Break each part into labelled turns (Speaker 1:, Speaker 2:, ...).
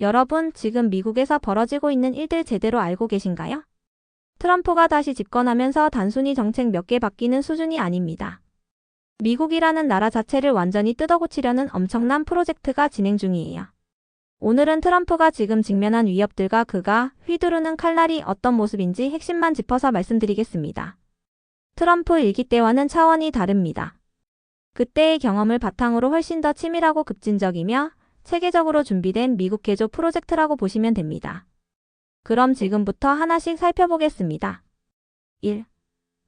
Speaker 1: 여러분, 지금 미국에서 벌어지고 있는 일들 제대로 알고 계신가요? 트럼프가 다시 집권하면서 단순히 정책 몇 개 바뀌는 수준이 아닙니다. 미국이라는 나라 자체를 완전히 뜯어고치려는 엄청난 프로젝트가 진행 중이에요. 오늘은 트럼프가 지금 직면한 위협들과 그가 휘두르는 칼날이 어떤 모습인지 핵심만 짚어서 말씀드리겠습니다. 트럼프 일기 때와는 차원이 다릅니다. 그때의 경험을 바탕으로 훨씬 더 치밀하고 급진적이며 체계적으로 준비된 미국 개조 프로젝트라고 보시면 됩니다. 그럼 지금부터 하나씩 살펴보겠습니다. 1.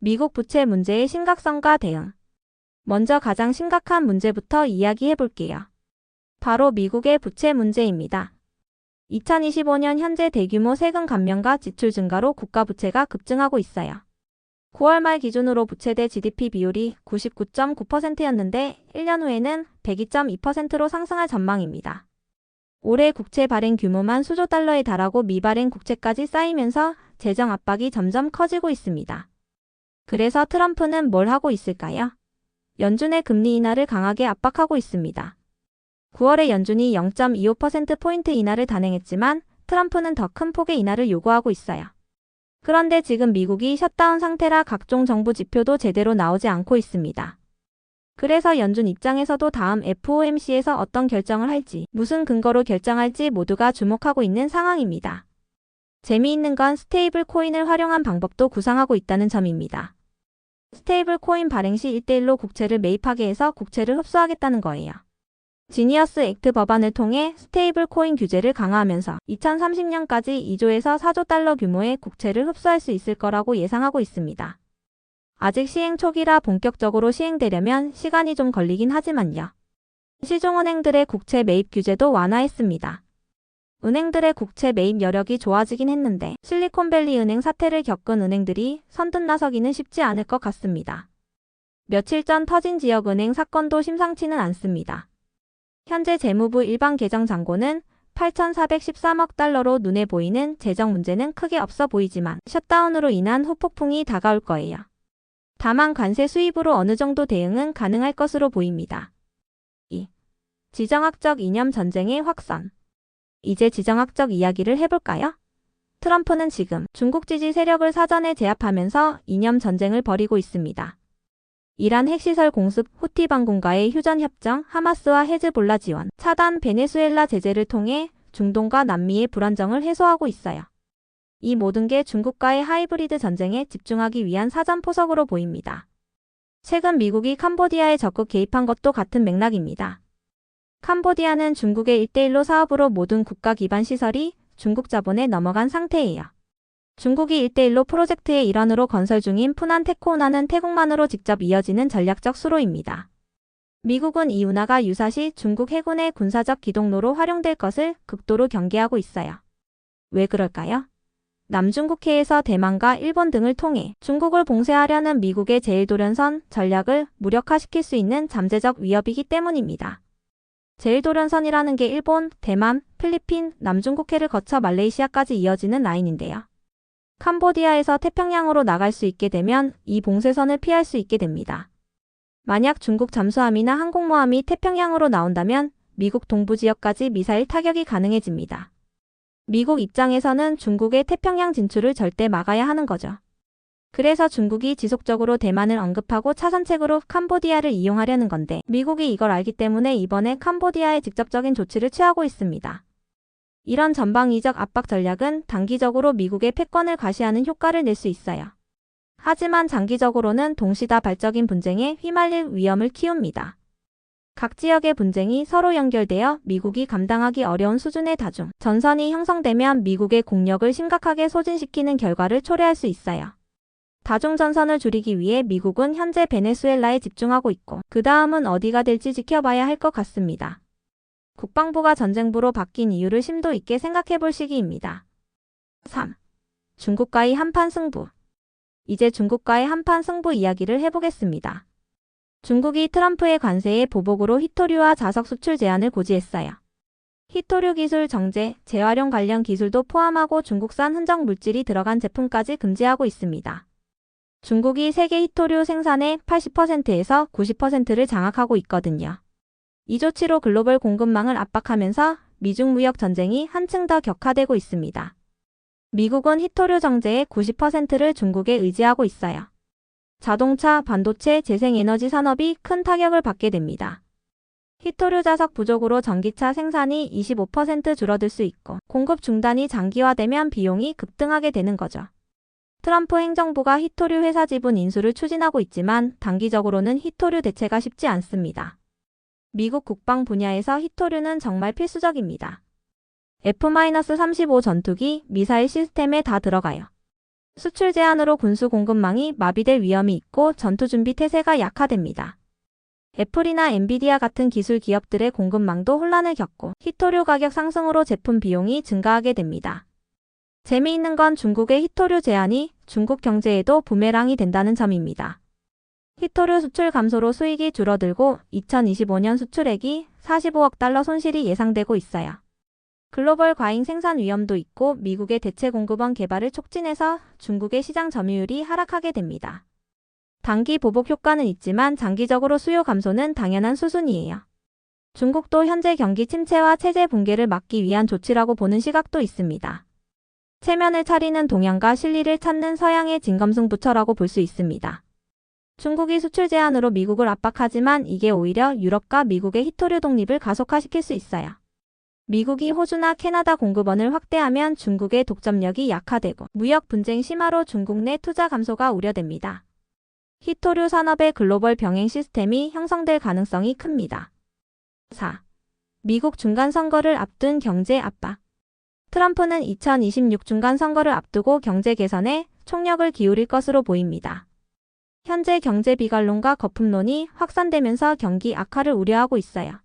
Speaker 1: 미국 부채 문제의 심각성과 대응. 먼저 가장 심각한 문제부터 이야기해 볼게요. 바로 미국의 부채 문제입니다. 2025년 현재 대규모 세금 감면과 지출 증가로 국가 부채가 급증하고 있어요. 9월 말 기준으로 부채 대 GDP 비율이 99.9%였는데 1년 후에는 102.2%로 상승할 전망입니다. 올해 국채 발행 규모만 수조 달러에 달하고 미발행 국채까지 쌓이면서 재정 압박이 점점 커지고 있습니다. 그래서 트럼프는 뭘 하고 있을까요? 연준의 금리 인하를 강하게 압박하고 있습니다. 9월에 연준이 0.25%포인트 인하를 단행했지만 트럼프는 더 큰 폭의 인하를 요구하고 있어요. 그런데 지금 미국이 셧다운 상태라 각종 정부 지표도 제대로 나오지 않고 있습니다. 그래서 연준 입장에서도 다음 FOMC에서 어떤 결정을 할지, 무슨 근거로 결정할지 모두가 주목하고 있는 상황입니다. 재미있는 건 스테이블 코인을 활용한 방법도 구상하고 있다는 점입니다. 스테이블 코인 발행 시 1대1로 국채를 매입하게 해서 국채를 흡수하겠다는 거예요. 지니어스 액트 법안을 통해 스테이블 코인 규제를 강화하면서 2030년까지 2조에서 4조 달러 규모의 국채를 흡수할 수 있을 거라고 예상하고 있습니다. 아직 시행 초기라 본격적으로 시행되려면 시간이 좀 걸리긴 하지만요. 시중은행들의 국채 매입 규제도 완화했습니다. 은행들의 국채 매입 여력이 좋아지긴 했는데 실리콘밸리 은행 사태를 겪은 은행들이 선뜻 나서기는 쉽지 않을 것 같습니다. 며칠 전 터진 지역은행 사건도 심상치는 않습니다. 현재 재무부 일반 계정 잔고는 8,413억 달러로 눈에 보이는 재정 문제는 크게 없어 보이지만 셧다운으로 인한 후폭풍이 다가올 거예요. 다만 관세 수입으로 어느 정도 대응은 가능할 것으로 보입니다. 2. 지정학적 이념 전쟁의 확산. 이제 지정학적 이야기를 해볼까요? 트럼프는 지금 중국 지지 세력을 사전에 제압하면서 이념 전쟁을 벌이고 있습니다. 이란 핵시설 공습, 후티 반군과의 휴전 협정, 하마스와 헤즈볼라 지원, 차단 베네수엘라 제재를 통해 중동과 남미의 불안정을 해소하고 있어요. 이 모든 게 중국과의 하이브리드 전쟁에 집중하기 위한 사전 포석으로 보입니다. 최근 미국이 캄보디아에 적극 개입한 것도 같은 맥락입니다. 캄보디아는 중국의 1대1로 사업으로 모든 국가 기반 시설이 중국 자본에 넘어간 상태예요. 중국이 1대1로 프로젝트의 일환으로 건설 중인 푸난 테코운하는 태국만으로 직접 이어지는 전략적 수로입니다. 미국은 이 운하가 유사시 중국 해군의 군사적 기동로로 활용될 것을 극도로 경계하고 있어요. 왜 그럴까요? 남중국해에서 대만과 일본 등을 통해 중국을 봉쇄하려는 미국의 제일도련선 전략을 무력화시킬 수 있는 잠재적 위협이기 때문입니다. 제일도련선이라는 게 일본, 대만, 필리핀, 남중국해를 거쳐 말레이시아까지 이어지는 라인인데요. 캄보디아에서 태평양으로 나갈 수 있게 되면 이 봉쇄선을 피할 수 있게 됩니다. 만약 중국 잠수함이나 항공모함이 태평양으로 나온다면 미국 동부 지역까지 미사일 타격이 가능해집니다. 미국 입장에서는 중국의 태평양 진출을 절대 막아야 하는 거죠. 그래서 중국이 지속적으로 대만을 언급하고 차선책으로 캄보디아를 이용하려는 건데 미국이 이걸 알기 때문에 이번에 캄보디아에 직접적인 조치를 취하고 있습니다. 이런 전방위적 압박 전략은 단기적으로 미국의 패권을 과시하는 효과를 낼 수 있어요. 하지만 장기적으로는 동시다발적인 분쟁에 휘말릴 위험을 키웁니다. 각 지역의 분쟁이 서로 연결되어 미국이 감당하기 어려운 수준의 다중, 전선이 형성되면 미국의 공력을 심각하게 소진시키는 결과를 초래할 수 있어요. 다중 전선을 줄이기 위해 미국은 현재 베네수엘라에 집중하고 있고, 그 다음은 어디가 될지 지켜봐야 할 것 같습니다. 국방부가 전쟁부로 바뀐 이유를 심도 있게 생각해 볼 시기입니다. 3. 중국과의 한판 승부. 이제 중국과의 한판 승부 이야기를 해보겠습니다. 중국이 트럼프의 관세에 보복으로 히토류와 자석 수출 제한을 고지했어요. 히토류 기술 정제, 재활용 관련 기술도 포함하고 중국산 흔적 물질이 들어간 제품까지 금지하고 있습니다. 중국이 세계 히토류 생산의 80%에서 90%를 장악하고 있거든요. 이 조치로 글로벌 공급망을 압박하면서 미중 무역 전쟁이 한층 더 격화되고 있습니다. 미국은 히토류 정제의 90%를 중국에 의지하고 있어요. 자동차, 반도체, 재생에너지 산업이 큰 타격을 받게 됩니다. 히토류 자석 부족으로 전기차 생산이 25% 줄어들 수 있고 공급 중단이 장기화되면 비용이 급등하게 되는 거죠. 트럼프 행정부가 히토류 회사 지분 인수를 추진하고 있지만 단기적으로는 히토류 대체가 쉽지 않습니다. 미국 국방 분야에서 히토류는 정말 필수적입니다. F-35 전투기, 미사일 시스템에 다 들어가요. 수출 제한으로 군수 공급망이 마비될 위험이 있고 전투 준비 태세가 약화됩니다. 애플이나 엔비디아 같은 기술 기업들의 공급망도 혼란을 겪고 히토류 가격 상승으로 제품 비용이 증가하게 됩니다. 재미있는 건 중국의 히토류 제한이 중국 경제에도 부메랑이 된다는 점입니다. 히토류 수출 감소로 수익이 줄어들고 2025년 수출액이 45억 달러 손실이 예상되고 있어요. 글로벌 과잉 생산 위험도 있고 미국의 대체 공급원 개발을 촉진해서 중국의 시장 점유율이 하락하게 됩니다. 단기 보복 효과는 있지만 장기적으로 수요 감소는 당연한 수순이에요. 중국도 현재 경기 침체와 체제 붕괴를 막기 위한 조치라고 보는 시각도 있습니다. 체면을 차리는 동양과 실리를 찾는 서양의 진검승부처라고 볼 수 있습니다. 중국이 수출 제한으로 미국을 압박하지만 이게 오히려 유럽과 미국의 히토류 독립을 가속화시킬 수 있어요. 미국이 호주나 캐나다 공급원을 확대하면 중국의 독점력이 약화되고 무역 분쟁 심화로 중국 내 투자 감소가 우려됩니다. 히토류 산업의 글로벌 병행 시스템이 형성될 가능성이 큽니다. 4. 미국 중간 선거를 앞둔 경제 압박. 트럼프는 2026 중간 선거를 앞두고 경제 개선에 총력을 기울일 것으로 보입니다. 현재 경제 비관론과 거품론이 확산되면서 경기 악화를 우려하고 있어요.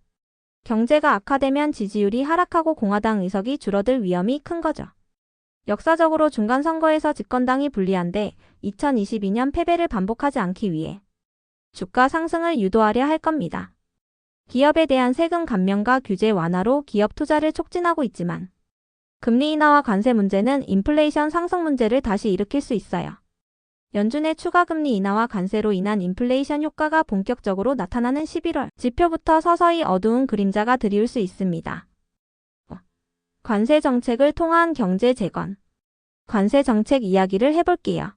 Speaker 1: 경제가 악화되면 지지율이 하락하고 공화당 의석이 줄어들 위험이 큰 거죠. 역사적으로 중간 선거에서 집권당이 불리한데 2022년 패배를 반복하지 않기 위해 주가 상승을 유도하려 할 겁니다. 기업에 대한 세금 감면과 규제 완화로 기업 투자를 촉진하고 있지만 금리 인하와 관세 문제는 인플레이션 상승 문제를 다시 일으킬 수 있어요. 연준의 추가 금리 인하와 관세로 인한 인플레이션 효과가 본격적으로 나타나는 11월 지표부터 서서히 어두운 그림자가 드리울 수 있습니다. 관세 정책을 통한 경제 재건. 관세 정책 이야기를 해볼게요.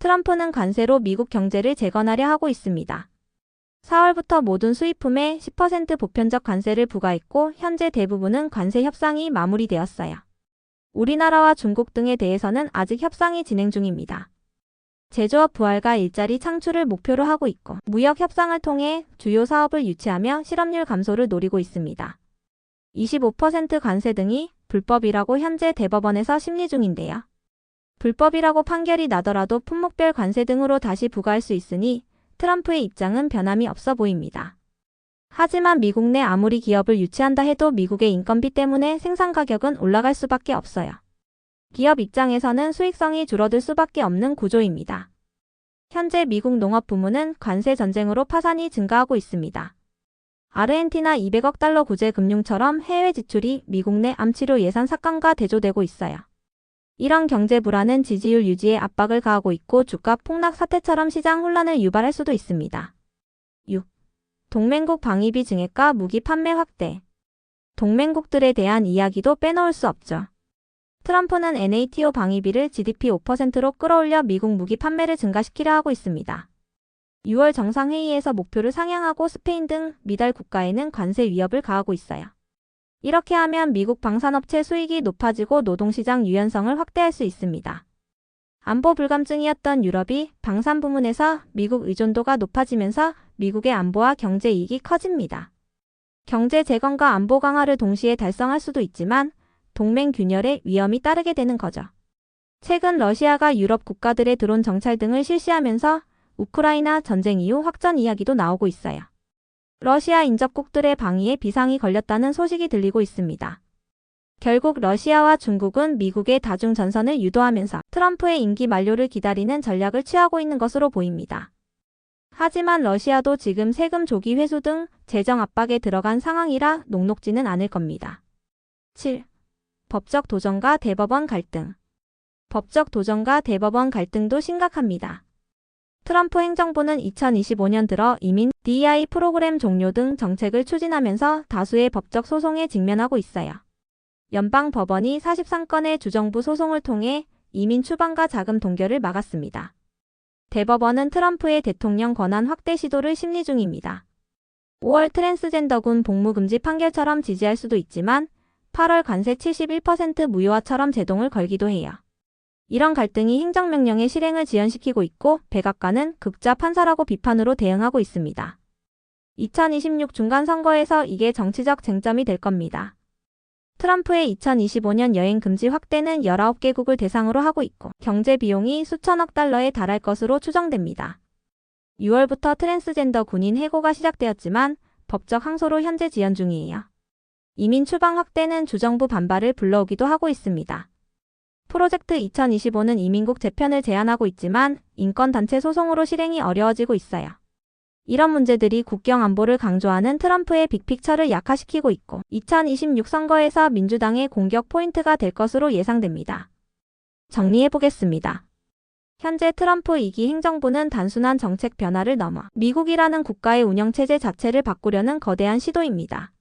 Speaker 1: 트럼프는 관세로 미국 경제를 재건하려 하고 있습니다. 4월부터 모든 수입품에 10% 보편적 관세를 부과했고 현재 대부분은 관세 협상이 마무리되었어요. 우리나라와 중국 등에 대해서는 아직 협상이 진행 중입니다. 제조업 부활과 일자리 창출을 목표로 하고 있고 무역 협상을 통해 주요 사업을 유치하며 실업률 감소를 노리고 있습니다. 25% 관세 등이 불법이라고 현재 대법원에서 심리 중인데요. 불법이라고 판결이 나더라도 품목별 관세 등으로 다시 부과할 수 있으니 트럼프의 입장은 변함이 없어 보입니다. 하지만 미국 내 아무리 기업을 유치한다 해도 미국의 인건비 때문에 생산 가격은 올라갈 수밖에 없어요. 기업 입장에서는 수익성이 줄어들 수밖에 없는 구조입니다. 현재 미국 농업 부문은 관세 전쟁으로 파산이 증가하고 있습니다. 아르헨티나 200억 달러 구제 금융처럼 해외 지출이 미국 내 암치료 예산 삭감과 대조되고 있어요. 이런 경제 불안은 지지율 유지에 압박을 가하고 있고 주가 폭락 사태처럼 시장 혼란을 유발할 수도 있습니다. 6. 동맹국 방위비 증액과 무기 판매 확대. 동맹국들에 대한 이야기도 빼놓을 수 없죠. 트럼프는 NATO 방위비를 GDP 5%로 끌어올려 미국 무기 판매를 증가시키려 하고 있습니다. 6월 정상회의에서 목표를 상향하고 스페인 등 미달 국가에는 관세 위협을 가하고 있어요. 이렇게 하면 미국 방산업체 수익이 높아지고 노동시장 유연성을 확대할 수 있습니다. 안보 불감증이었던 유럽이 방산 부문에서 미국 의존도가 높아지면서 미국의 안보와 경제 이익이 커집니다. 경제 재건과 안보 강화를 동시에 달성할 수도 있지만 동맹 균열의 위험이 따르게 되는 거죠. 최근 러시아가 유럽 국가들의 드론 정찰 등을 실시하면서 우크라이나 전쟁 이후 확전 이야기도 나오고 있어요. 러시아 인접국들의 방위에 비상이 걸렸다는 소식이 들리고 있습니다. 결국 러시아와 중국은 미국의 다중 전선을 유도하면서 트럼프의 임기 만료를 기다리는 전략을 취하고 있는 것으로 보입니다. 하지만 러시아도 지금 세금 조기 회수 등 재정 압박에 들어간 상황이라 녹록지는 않을 겁니다. 7. 법적 도전과 대법원 갈등. 법적 도전과 대법원 갈등도 심각합니다. 트럼프 행정부는 2025년 들어 이민, DEI 프로그램 종료 등 정책을 추진하면서 다수의 법적 소송에 직면하고 있어요. 연방 법원이 43건의 주정부 소송을 통해 이민 추방과 자금 동결을 막았습니다. 대법원은 트럼프의 대통령 권한 확대 시도를 심리 중입니다. 5월 트랜스젠더군 복무 금지 판결처럼 지지할 수도 있지만 8월 관세 71% 무효화처럼 제동을 걸기도 해요. 이런 갈등이 행정명령의 실행을 지연시키고 있고 백악관은 극자 판사라고 비판으로 대응하고 있습니다. 2026 중간선거에서 이게 정치적 쟁점이 될 겁니다. 트럼프의 2025년 여행 금지 확대는 19개국을 대상으로 하고 있고 경제 비용이 수천억 달러에 달할 것으로 추정됩니다. 6월부터 트랜스젠더 군인 해고가 시작되었지만 법적 항소로 현재 지연 중이에요. 이민 추방 확대는 주정부 반발을 불러오기도 하고 있습니다. 프로젝트 2025는 이민국 재편을 제안하고 있지만 인권단체 소송으로 실행이 어려워지고 있어요. 이런 문제들이 국경 안보를 강조하는 트럼프의 빅픽처를 약화시키고 있고 2026 선거에서 민주당의 공격 포인트가 될 것으로 예상됩니다. 정리해 보겠습니다. 현재 트럼프 2기 행정부는 단순한 정책 변화를 넘어 미국이라는 국가의 운영체제 자체를 바꾸려는 거대한 시도입니다.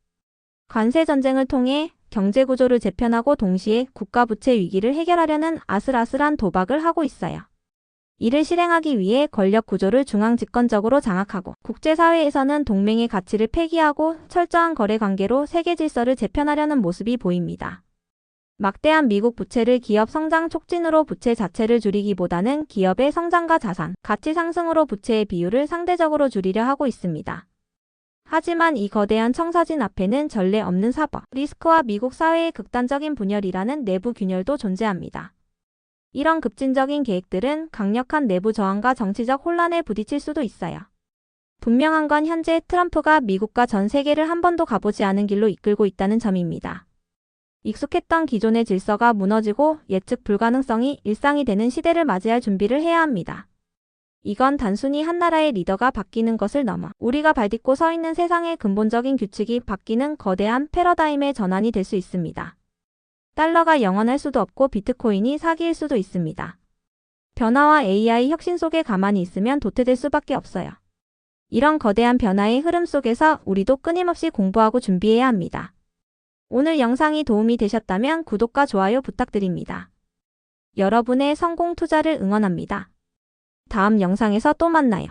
Speaker 1: 관세 전쟁을 통해 경제 구조를 재편하고 동시에 국가 부채 위기를 해결하려는 아슬아슬한 도박을 하고 있어요. 이를 실행하기 위해 권력 구조를 중앙 집권적으로 장악하고 국제사회에서는 동맹의 가치를 폐기하고 철저한 거래 관계로 세계 질서를 재편하려는 모습이 보입니다. 막대한 미국 부채를 기업 성장 촉진으로 부채 자체를 줄이기보다는 기업의 성장과 자산, 가치 상승으로 부채의 비율을 상대적으로 줄이려 하고 있습니다. 하지만 이 거대한 청사진 앞에는 전례 없는 사법, 리스크와 미국 사회의 극단적인 분열이라는 내부 균열도 존재합니다. 이런 급진적인 계획들은 강력한 내부 저항과 정치적 혼란에 부딪힐 수도 있어요. 분명한 건 현재 트럼프가 미국과 전 세계를 한 번도 가보지 않은 길로 이끌고 있다는 점입니다. 익숙했던 기존의 질서가 무너지고 예측 불가능성이 일상이 되는 시대를 맞이할 준비를 해야 합니다. 이건 단순히 한 나라의 리더가 바뀌는 것을 넘어 우리가 발딛고 서 있는 세상의 근본적인 규칙이 바뀌는 거대한 패러다임의 전환이 될 수 있습니다. 달러가 영원할 수도 없고 비트코인이 사기일 수도 있습니다. 변화와 AI 혁신 속에 가만히 있으면 도태될 수밖에 없어요. 이런 거대한 변화의 흐름 속에서 우리도 끊임없이 공부하고 준비해야 합니다. 오늘 영상이 도움이 되셨다면 구독과 좋아요 부탁드립니다. 여러분의 성공 투자를 응원합니다. 다음 영상에서 또 만나요.